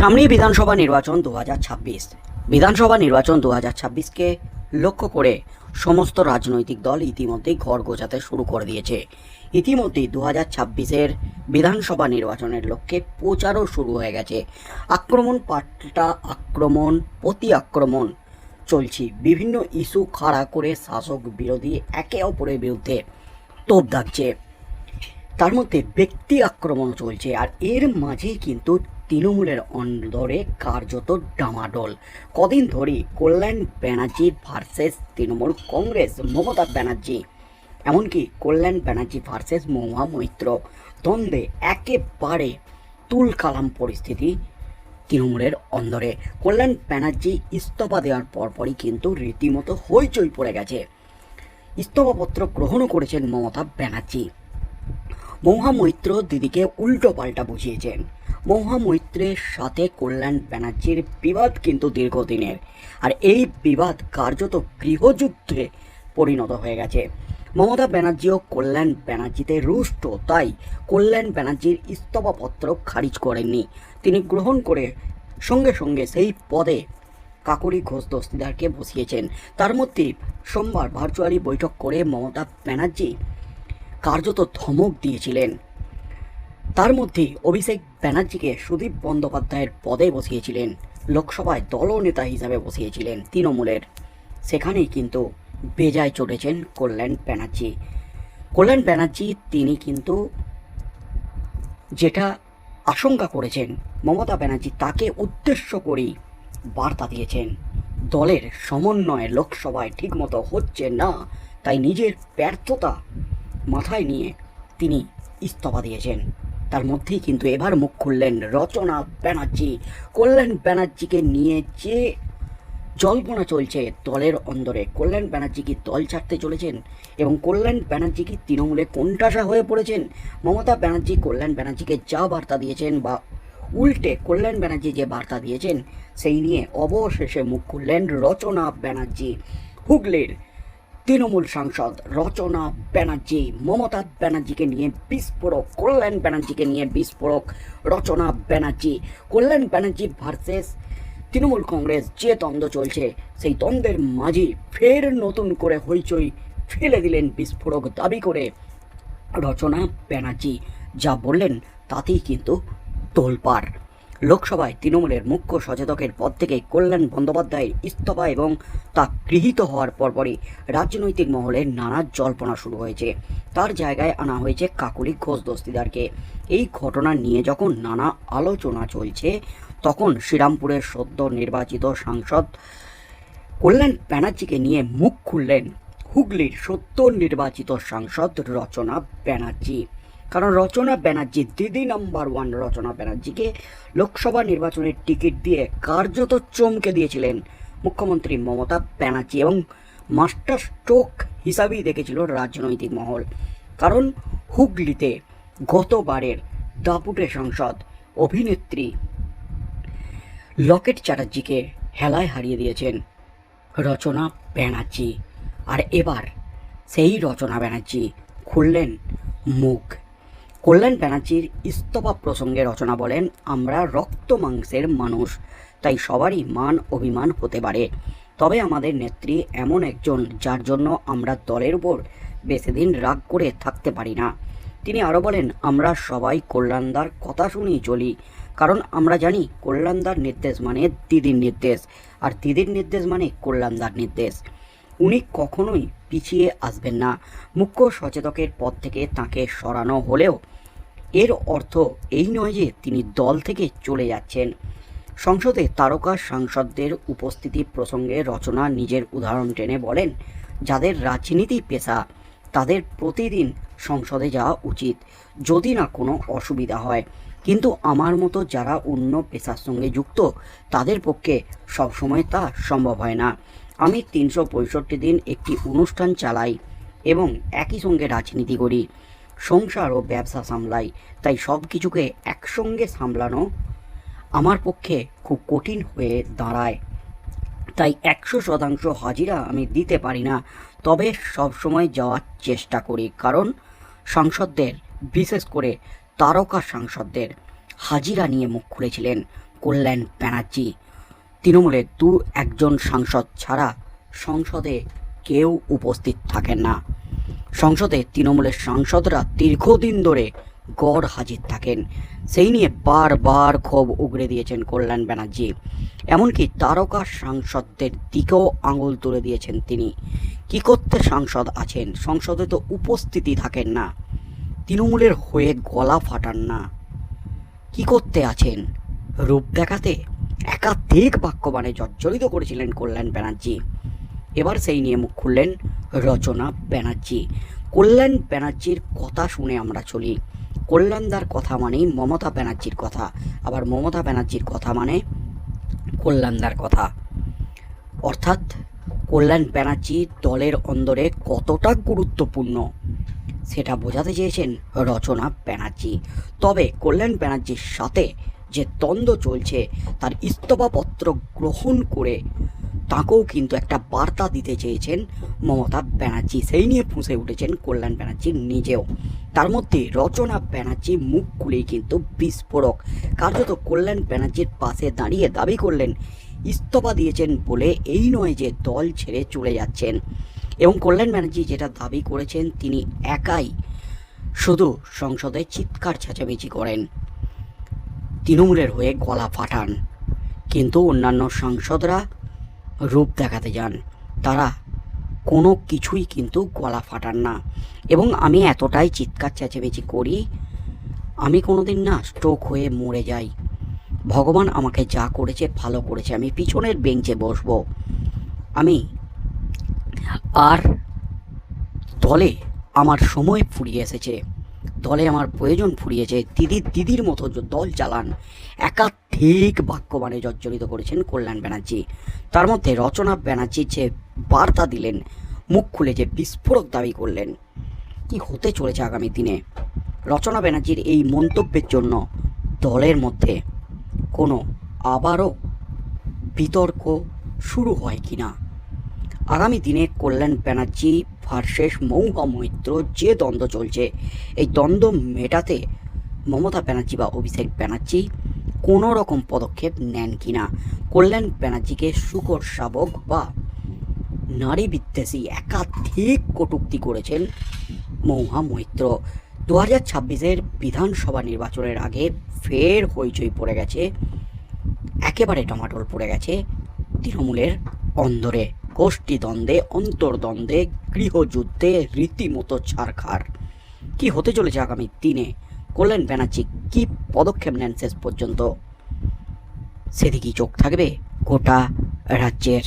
সামনেই বিধানসভা নির্বাচন দু হাজার ছাব্বিশ। বিধানসভা নির্বাচন দু ছাব্বিশকে লক্ষ্য করে সমস্ত রাজনৈতিক দল ইতিমধ্যেই ঘর গোছাতে শুরু করে দিয়েছে। ইতিমধ্যেই দু হাজার ছাব্বিশের বিধানসভা নির্বাচনের লক্ষ্যে প্রচারও শুরু হয়ে গেছে। আক্রমণ, পাল্টা আক্রমণ প্রতি আক্রমণ চলছে। বিভিন্ন ইস্যু খাড়া করে শাসক বিরোধী একে অপরের বিরুদ্ধে তোপ দাগছে। তার মধ্যে ব্যক্তি আক্রমণ চলছে আর এর মাঝেই কিন্তু তৃণমূলের অন্দরে কার্যত ডামাডোল। কদিন ধরেই কল্যাণ ব্যানার্জি ভার্সেস তৃণমূল কংগ্রেস মমতা ব্যানার্জি, এমনকি কল্যাণ ব্যানার্জি ভার্সেস মহুয়া মৈত্র। দ্বন্দ্বে একেবারে তুল কালাম পরিস্থিতি তৃণমূলের অন্দরে। কল্যাণ ব্যানার্জি ইস্তফা দেওয়ার পরপরই কিন্তু রীতিমতো হইচই পড়ে গেছে। ইস্তফাপত্র গ্রহণও করেছেন মমতা ব্যানার্জি। মহা মৈত্র দিদিকে উল্টো পাল্টা বুঝিয়েছেন। মহা মৈত্রের সাথে কল্যাণ ব্যানার্জির বিবাদ কিন্তু দীর্ঘদিনের। আর এই বিবাদ কার্যত গৃহযুদ্ধে পরিণত হয়ে গেছে। মমতা ব্যানার্জি ও কল্যাণ ব্যানার্জিতে রুষ্ট, তাই কল্যাণ ব্যানার্জির ইস্তফাপত্র খারিজ করেননি। তিনি গ্রহণ করে সঙ্গে সঙ্গে সেই পদে কাকরি ঘোষ দস্তিদারকে বসিয়েছেন। তার মধ্যে সোমবার ভার্চুয়ালি বৈঠক করে মমতা ব্যানার্জি কার্যত ধমক দিয়েছিলেন। তার মধ্যে অভিষেক ব্যানার্জিকে সুদীপ বন্দ্যোপাধ্যায়ের পদে বসিয়েছিলেন। লোকসভায় দলনেতা হিসাবে বসিয়েছিলেন তৃণমূলের। সেখানেই কিন্তু বেজায় চড়েছেন কল্যাণ ব্যানার্জি। কল্যাণ ব্যানার্জি, তিনি কিন্তু যেটা আশঙ্কা করেছেন, মমতা ব্যানার্জি তাকে উদ্দেশ্য করেই বার্তা দিয়েছেন, দলের সমন্বয় লোকসভায় ঠিকমতো হচ্ছে না, তাই নিজের ব্যর্থতা মাথায় নিয়ে তিনি ইস্তফা দিয়েছেন। তার মধ্যেই কিন্তু এবার মুখ খুললেন রচনা ব্যানার্জি, কল্যাণ ব্যানার্জিকে নিয়ে যে জল্পনা চলছে দলের অন্দরে। কল্যাণ ব্যানার্জি কি দল ছাড়তে চলেছেন এবং কল্যাণ ব্যানার্জি কি তৃণমূলে কোনটাসা হয়ে পড়েছেন? মমতা ব্যানার্জি কল্যাণ ব্যানার্জিকে যা বার্তা দিয়েছেন বা উল্টে কল্যাণ ব্যানার্জি যে বার্তা দিয়েছেন, সেই নিয়ে অবশেষে মুখ খুললেন রচনা ব্যানার্জি। হুগলির তৃণমূল সাংসদ রচনা ব্যানার্জি মমতা ব্যানার্জিকে নিয়ে বিস্ফোরক, কল্যাণ ব্যানার্জিকে নিয়ে বিস্ফোরক রচনা ব্যানার্জি। কল্যাণ ব্যানার্জি ভার্সেস তৃণমূল কংগ্রেস, যে দ্বন্দ্ব চলছে, সেই দ্বন্দ্বের মাঝে ফের নতুন করে হইচই ফেলে দিলেন বিস্ফোরক দাবি করে রচনা ব্যানার্জি। যা বললেন তাতেই কিন্তু তোলপাড় লোকসভায় তৃণমূলের মুখ্য সচেতকের পদ থেকে কল্যাণ বন্দ্যোপাধ্যায়ের ইস্তফা এবং তা গৃহীত হওয়ার পরপরই রাজনৈতিক মহলে নানা জল্পনা শুরু হয়েছে। তার জায়গায় আনা হয়েছে কাকুলি ঘোষ দস্তিদারকে। এই ঘটনা নিয়ে যখন নানা আলোচনা চলছে, তখন শ্রীরামপুরের সদ্য নির্বাচিত সাংসদ কল্যাণ ব্যানার্জিকে নিয়ে মুখ খুললেন হুগলির সত্য নির্বাচিত সাংসদ রচনা ব্যানার্জি। কারণ রচনা ব্যানার্জি, দিদি নাম্বার ওয়ান রচনা ব্যানার্জিকে লোকসভা নির্বাচনের টিকিট দিয়ে কার্যত চমকে দিয়েছিলেন মুখ্যমন্ত্রী মমতা ব্যানার্জি এবং মাস্টার স্ট্রোক হিসাবেই দেখেছিল রাজনৈতিক মহল। কারণ হুগলিতে গতবারের দাপুটে সংসদ, অভিনেত্রী লকেট চ্যাটার্জিকে হেলায় হারিয়ে দিয়েছেন রচনা ব্যানার্জি। আর এবার সেই রচনা ব্যানার্জি খুললেন মুখ কল্যাণ ব্যানার্জির ইস্তফা প্রসঙ্গে রচনা বলেন, আমরা রক্ত মাংসের মানুষ, তাই সবারই মান অভিমান হতে পারে। তবে আমাদের নেত্রী এমন একজন যার জন্য আমরা দলের উপর বেশি দিন রাগ করে থাকতে পারি না। তিনি আরও বলেন, আমরা সবাই কল্যাণদার কথা শুনেই চলি, কারণ আমরা জানি কল্যাণদার নির্দেশ মানে দিদির নির্দেশ, আর দিদির নির্দেশ মানে কল্যাণদার নির্দেশ। উনি কখনোই পিছিয়ে আসবেন না। মুখ্য সচেতকের পদ থেকে তাকে সরানো হলেও এর অর্থ এই নয় যে তিনি দল থেকে চলে যাচ্ছেন। সংসদে তারকা সাংসদদের উপস্থিতি প্রসঙ্গে রচনা নিজের উদাহরণ টেনে বলেন, যাদের রাজনীতি পেশা, তাদের প্রতিদিন সংসদে যাওয়া উচিত। যদি না কোনো অসুবিধা হয়। কিন্তু আমার মতো যারা অন্য পেশার সঙ্গে যুক্ত, তাদের পক্ষে সবসময় তা সম্ভব হয় না। আমি তিনশো পঁয়ষট্টি দিন একটি অনুষ্ঠান চালাই এবং একই সঙ্গে রাজনীতি করি। সংসার ও ব্যবসা সামলাই, তাই সব কিছুকে একসঙ্গে সামলানো আমার পক্ষে খুব কঠিন হয়ে দাঁড়ায়। তাই একশো শতাংশ হাজিরা আমি দিতে পারি না, তবে সবসময় যাওয়ার চেষ্টা করি, কারণ সাংসদদের, বিশেষ করে তারকা সাংসদদের, হাজিরা নিয়ে মুখ খুলেছিলেন কল্যাণ ব্যানার্জি। তৃণমূলের দু একজন সাংসদ ছাড়া সংসদে কেউ উপস্থিত থাকেন না। সংসদে তৃণমূলের সাংসদরা দীর্ঘদিন ধরে গড় হাজির থাকেন। সেই নিয়ে বারবার ক্ষোভ উগড়ে দিয়েছেন কল্যাণ ব্যানার্জি। এমনকি তারকা সাংসদদের দিকেও আঙুল তুলে দিয়েছেন তিনি। কি করতে সাংসদ আছেন? সংসদে তো উপস্থিতি থাকেন না। তৃণমূলের হয়ে গলা ফাটান না। কি করতে আছেন? রূপ দেখাতে একাধিক বাক্যবাণে জর্জরিত করেছিলেন কল্যাণ ব্যানার্জি। এবার সেই নিয়ে মুখ খুললেন রচনা ব্যানার্জি। কল্যাণ ব্যানার্জির কথা শুনে আমরা চলি। কল্যাণদার কথা মানেই মমতা ব্যানার্জির কথা। আবার মমতা ব্যানার্জির কথা মানে কল্যাণদার কথা। অর্থাৎ কল্যাণ ব্যানার্জি দলের অন্দরে কতটা গুরুত্বপূর্ণ সেটা বোঝাতে চেয়েছেন রচনা ব্যানার্জি। তবে কল্যাণ ব্যানার্জির সাথে যে দ্বন্দ্ব চলছে, তার ইস্তফাপত্র গ্রহণ করে তাকেও কিন্তু একটা বার্তা দিতে চেয়েছেন মমতা ব্যানার্জি। সেই নিয়ে ফুঁসে উঠেছেন কল্যাণ ব্যানার্জি নিজেও। তার মধ্যে রচনা ব্যানার্জি মুখ খুলেই কিন্তু বিস্ফোরক। কার্যত কল্যাণ ব্যানার্জির পাশে দাঁড়িয়ে দাবি করলেন, ইস্তফা দিয়েছেন বলে এই নয় যে দল ছেড়ে চলে যাচ্ছেন। এবং কল্যাণ ব্যানার্জি যেটা দাবি করেছেন, তিনি একাই শুধু সংসদে চিৎকার চেঁচামেচি করেন। তৃণমূলের হয়ে গলা ফাটান। কিন্তু অন্যান্য সাংসদরা রূপ দেখাতে যান। তারা কোনো কিছুই কিন্তু গলা ফাটান না। এবং আমি এতটাই চিৎকার চেঁচামেচি করি, আমি কোনোদিন না স্ট্রোক হয়ে মরে যাই। ভগবান আমাকে যা করেছে ভালো করেছে, আমি পিছনের বেঞ্চে বসবো। আমি আর দলে আমার সময় ফুরিয়ে এসেছে। দলে আমার প্রয়োজন ফুরিয়েছে। দিদির দিদির মতো দল চালান। একাধিক বাক্যবাণে জর্জরিত করেছেন কল্যাণ ব্যানার্জি। তার মধ্যে রচনা ব্যানার্জি যে বার্তা দিলেন, মুখ খুলে যে বিস্ফোরক দাবি করলেন, কি হতে চলেছে আগামী দিনে? রচনা ব্যানার্জির এই মন্তব্যের জন্য দলের মধ্যে কোনো আবারও বিতর্ক শুরু হয় কিনা? আগামী দিনে কল্যাণ ব্যানার্জি ভার্সেস মৌহা মৈত্র যে দ্বন্দ্ব চলছে, এই দ্বন্দ্ব মেটাতে মমতা ব্যানার্জি বা অভিষেক ব্যানার্জি কোনো রকম পদক্ষেপ নেন কিনা? কল্যাণ ব্যানার্জিকে শুকর শাবক বা নারী বিদ্বেষী একাধিক কটূক্তি করেছেন মৌহা মৈত্র। দু হাজার ছাব্বিশের বিধানসভা নির্বাচনের আগে ফের হইচই পড়ে গেছে, একেবারে টমাটোল পড়ে গেছে তৃণমূলের অন্দরে। গোষ্ঠী দ্বন্দ্বে অন্তর্দ্বন্দ্বে, গৃহযুদ্ধে রীতিমতো ছাড়খাড় কি হতে চলেছে আগামী দিনে? কল্যাণ ব্যানার্জি কি পদক্ষেপ নেন শেষ পর্যন্ত? সেদিকেই চোখ থাকবে গোটা রাজ্যের